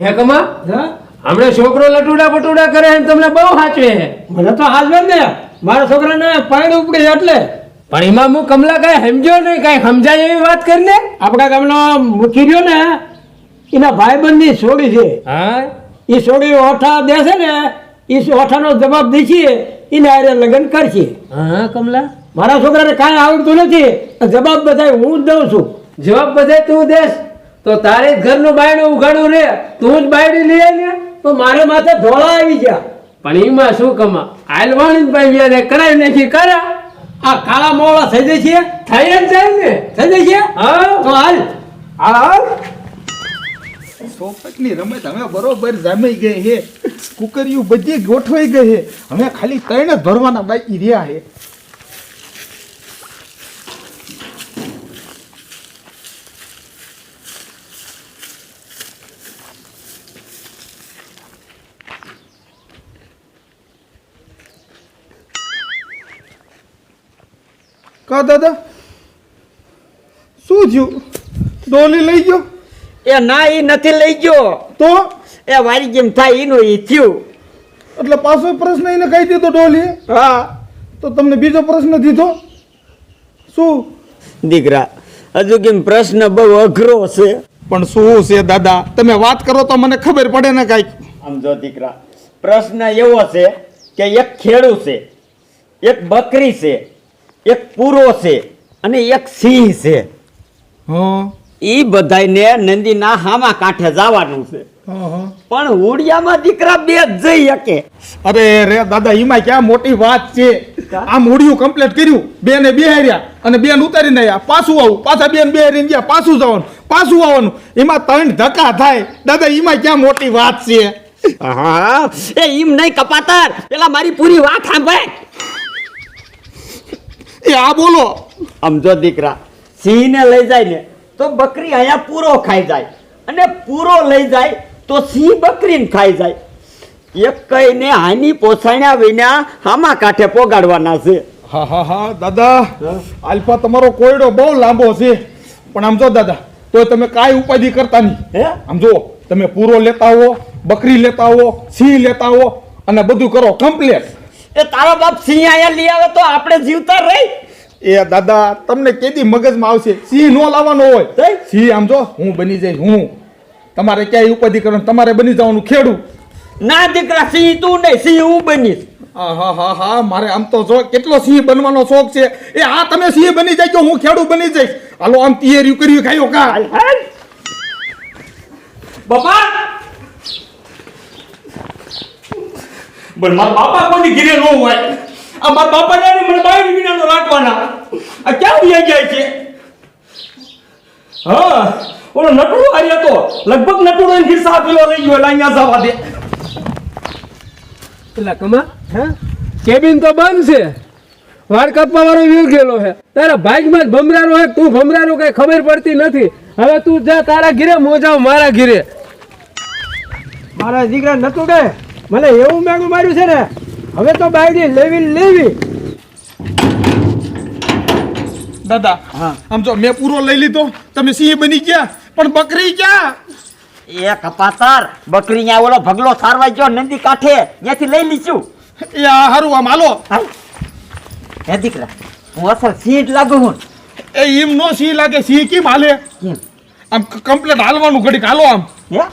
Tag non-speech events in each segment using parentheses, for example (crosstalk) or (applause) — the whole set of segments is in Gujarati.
હે કમા? હમણાં છોકરો લટુડા પટુડા કરે છે તમને બહુ સાચવે હે મને તો હાજવે ને. મારા છોકરાને પાણી ઉપડે એટલે. પણ એમાં હું કમલા કઈ સમજો નહીં કઈ સમજાય એવી વાત કરી ને આપણા ગામનો મુખી રહ્યો ને એના ભાઈબંધની છોડી છે. હા? એ છોડી ઓઠા દેશે ને એ ઓઠાનો જવાબ દેખીએ એને આરે લગ્ન કરશે. હા કમલા? મારા છોકરાને કાંઈ આવડતું નથી. જવાબ બધાય હું જ દઉં છું. જવાબ બધાય તું દેસ તો તારે ઘરનું બાયણું ઉઘાડું રે તું જ બાયડી આવી તો મારે માથે ધોળા આવી ગયા પણ એમાં શું કમા આલવાણી ભાઈ ને કરાવી નાખી, કરા? આ કાળા મોળા થઈ જાય છે? થઈ જ જાય ને? થઈ જાય છે? હા. તો હાલ. હા પોપટની રમત હવે બરોબર જામી ગઈ છે. કુકરીયું બધી ગોઠવાઈ ગઈ છે. હવે ખાલી ત્રણ જ ભરવાના બાકી રહ્યા છે. કા દાદા શું થયું? ડોલી લઈ ગયો? એ ના એ નથી લઈ ગયો. તો? એ વારી જેમ થાય એનું એ થયું. એટલે પાછો પ્રશ્ન એને કહી દીધો ડોલી હા. તો તમને બીજો પ્રશ્ન દીધો? શું? દીકરા હજુ કેમ પ્રશ્ન બહુ અઘરો છે? પણ શું છે દાદા? તમે વાત કરો તો મને ખબર પડે ને કાંઈક. જો દીકરા પ્રશ્ન એવો છે કે એક ખેડૂ છે એક બકરી છે એક પૂરો છે અને એક સિંહ છે. હા એ બધાને નંદીના હામા કાંઠે જવાનું છે. પણ હુડિયામાં દીકરા બે જ જઈ શકે. અરે રે દાદા એમાં ક્યાં મોટી વાત છે. આમ ઉડિયું કમ્પ્લીટ કર્યું. બે ને બેહાર્યા અને બેન ઉતારીને આવ્યા પાછું આવું. પાછા બેન બેહારીને ગયા. પાછું જવાનું. પાછું આવવાનું. એમાં ત્રણ ધક્કા થાય. દાદા એમાં ક્યાં મોટી વાત છે? હા એ એમ નહીં કપાતર. પેલા મારી પૂરી વાત સાંભળ. એ આ બોલો. આમ જો દીકરા સિંહને લઈ જાય ને તો બકરી અહીંયા પૂરો ખાઈ જાય. અને પૂરો લઈ જાય તો સિંહ બકરીને ખાઈ જાય. એક કઈને હાની પોસાણ્યા વિના હામા કાંઠે પોગાડવાના છે. હા હા હા દાદા આલ્ફા તમારો કોયડો બહુ લાંબો છે. પણ આમ જો દાદા તો તમે કાંઈ ઉપાધિ કરતા નહીં. હે? આમ જો તમે પૂરો લેતા આવો બકરી લેતા આવો સિંહ લેતા આવો અને બધું કરો કમ્પ્લીટ એ તારો બાપ સિંહ અહીંયા લઈ આવે તો આપણે જીવતા રહી? એ દાદા તમને કેદી મગજમાં આવશે? સિંહ નો લાવવાનો હોય? સિંહ આમ જો હું બની જઈશ હું. તમારે ક્યાંય ઉપાધિ કરવાનું? તમારે બની જવાનું ખેડૂ ના દીકરા સિંહ તું નહીં સિંહ હું બનીશ. હા હા હા હા મારે આમ તો જો કેટલો સિંહ બનવાનો શોખ છે? એ હા તમે સિંહ બની જાય હું ખેડૂ બની જઈશ. હાલો આમ તૈયારી કર્યું ખાયો કા? બાપા પણ મારા બાપા કોની ઘીરે ન હોય? આ મારા બાપા ને મને બાય વિનાનો રાખવાના આ ક્યાં ઉયા જાય છે? હા ઓલો નટુડો આવી તો. લગભગ નટુડો એને ખિસ્સા પેલો રહી ગયો એટલે અહીંયા જવા દે. પેલા કમા હે? કેબિન તો બંધ છે. વાળ કાપવા વાળો વીર ગયેલો છે. તારા ભાગમાં જ ભમરારો હે તું ભમરારો કઈ ખબર પડતી નથી. હવે તું જા તારા ઘીરે મોજાવ મારા ઘીરે. મારા દીકરા નતું કે? મને એવું મેગું માર્યું છે ને હવે તો બાયડી લેવી લેવી. દાદા આમ જો મેં પૂરો લઈ લીધો. તમે સિંહ બની ગયા પણ બકરી ક્યાં? એ કપાતર બકરી ન્યા ઓલો ભગલો સારવા ગયો નંદી કાંઠે ત્યાંથી લઈ લીધું. એ આ હારું આમ હાલો. હાલ. હે દીકરા હું અસલ સિંહ જ લાગુ હું. એ એમ નો સિંહ લાગે સિંહ કેમ હાલે? કેમ? આમ કમ્પ્લેટ હાલવાનું ઘડીક હાલો આમ. હે.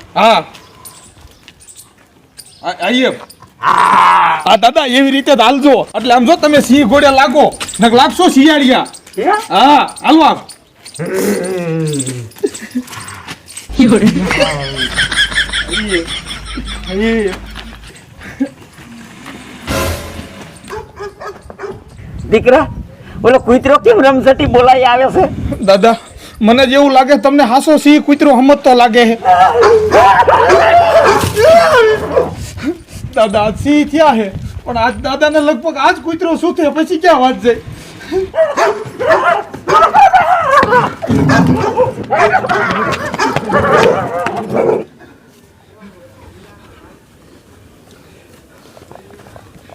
હા હા દાદા એવી રીતે જ હાલજો. એટલે આમ જો તમે સિંહ ઘોડે લાગો નક લાગશો શિયાળિયા. હા? હાલો આમ. દીકરા બોલો કુતરો કેમ રમઝટી બોલાઈ આવે છે? દાદા મને જેવું લાગે તમને હાસો સિંહ કુતરો હમત તો લાગે છે. (laughs) દાદા આજ સિંહ થયા હે પણ આજ દાદાને લગભગ આજ કૂતરો શું થયો પછી ક્યાં વાત જાય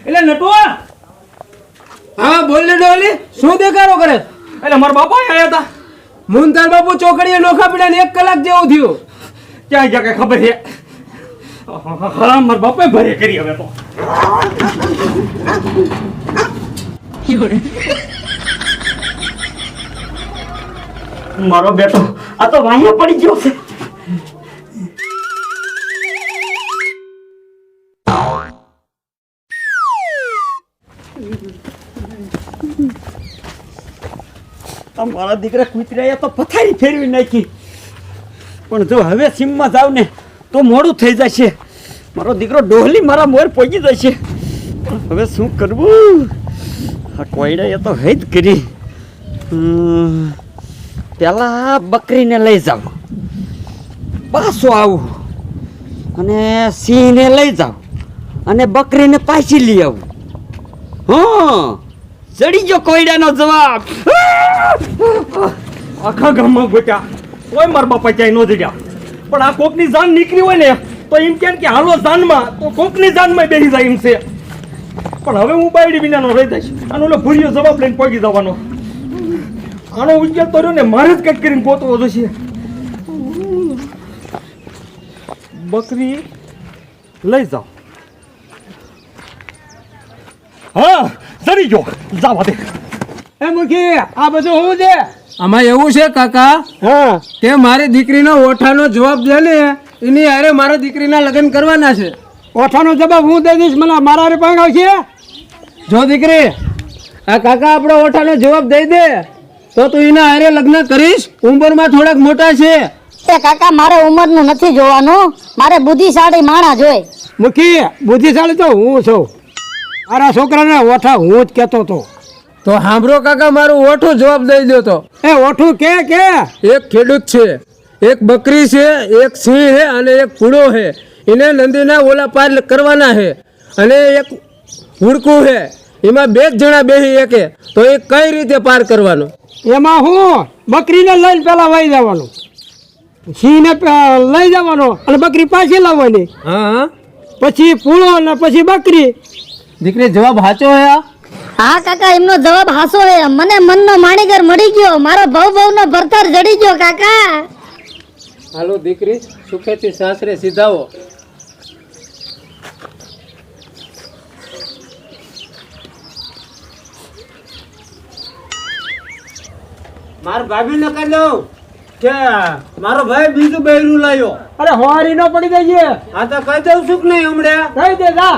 એટલે નટુઆ હા બોલ ને ડોલી શું દેખારો કરે? એટલે મારા બાપા આવ્યા હતા. મુંતાર બાપુ ચોકડીએ નોખા પીડા ને એક કલાક જેવું થયું. ક્યાં ગયા કઈ ખબર છે? હા મારા બાપે ભરે કરી હવે તો. મારો બેટો, આ તો વાંહે પડી ગયો છે. મારા દીકરા કૂતરાએ તો પથારી ફેરવી નાખી. પણ જો હવે સીમમાં જાવ ને તો મોડું થઈ જશે. મારો દીકરો ડોહલી મારા મોર પહોંચી જશે. હવે શું કરવું? આ કોયડાએ તો હૈદ કરી. પેલા બકરીને લઈ જાવ પાછો આવું. અને સિંહને લઈ જાવ અને બકરીને પાછી લઈ આવું. હા, ચડી ગયો કોયડાનો જવાબ. આખા ગામમાં ગોટ્યા કોઈ મારા બાપા ક્યાંય ન જડ્યા. પણ આ કોકની જાન નીકળી હોય ને, તો એમ કે કે હાલો જાનમાં, તો કોકની જાનમાં બેસી જાય એમ છે. પણ હવે હું બાયડી વિનાનો રહી જઈશ. અને ઓલો ભૂરિયો જવાબ લઈને પહોંચી જવાનો. આનો ઉકેલ તો ને, મારે જ કંઈક કરીને ગોતવો જશે. બકરી, લઈ જાઓ. હા, જરી ગયો. જાવા દે. એ મુખી, આ બધું હું છે? આમાં એવું છે કાકા હા. કે મારી દીકરીનો ઓઠાનો જવાબ દે ને એની હારે મારા દીકરીના લગ્ન કરવાના છે. ઓઠાનો જવાબ હું દઈ દઈશ મને મારા અરે પાંગ આવશે. જો દીકરી આ કાકા આપણો ઓઠાનો જવાબ દઈ દે તો તું એના હારે લગ્ન કરીશ. ઉંમરમાં થોડાક મોટા છે. એ કાકા મારે ઉંમરનું નથી જોવાનું. મારે બુદ્ધિશાળી માણા જોઈ મુખી બુદ્ધિશાળી તો હું છું. મારા છોકરાને ઓઠા હું જ કહેતો હતો. તો સાંભળો કાકા મારું ઓઠું જવાબ દઈ દો તો. એ ઓઠું કે કે? એક ખેડૂત છે એક બકરી છે એક સિંહ છે અને એક પૂડો છે. એને નંદીના ઓલા પાર કરવાના છે અને એક હુડકું છે. એમાં બે જ જણા બેસી એકે. તો એ કઈ રીતે પાર કરવાનું? એમાં હું બકરીને લઈને પેલા વહી જવાનું. સિંહને ને લઈ જવાનો અને બકરી પાછી લાવવાની. હા પછી પૂળો અને પછી બકરી. દીકરી જવાબ સાચો હે આ? હા કાકા એમનો જવાબ હાસો હે. મને મનનો માણીગર મળી ગયો. મારો ભવ ભવનો ભરતર જડી ગયો કાકા. હાલો દીકરી સુખેથી સાસરે સીધાવો. મારા ભાભી ન કહી દઉં કે મારો ભાઈ બીજું બૈરું લાવ્યો અરે હોવારી ન પડી ગઈ છે. આ તો કહી દઉં સુખ નહીં હમણાં. કહી દે જા.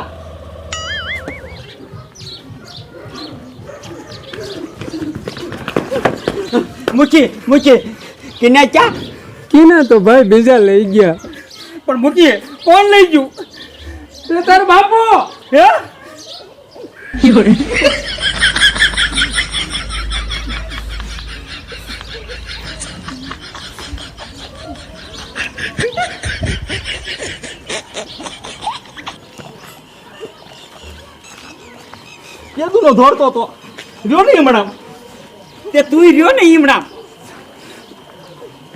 મૂકી મૂકી. કિના ક્યાં કિના તો ભાઈ બીજા લઈ ગયા. પણ મૂકીએ કોણ લઈ ગયું? તે તાર બાપો. હે? કેદુનો ધોરતો તો રહ્યો નહીં હમણાં? તે તું રહ્યો ને ઈમણા.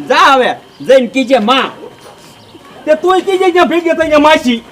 જા હવે, જઈને કીજે માં. તે તું કીજે જ્યાં ભેગી થઈ માસી.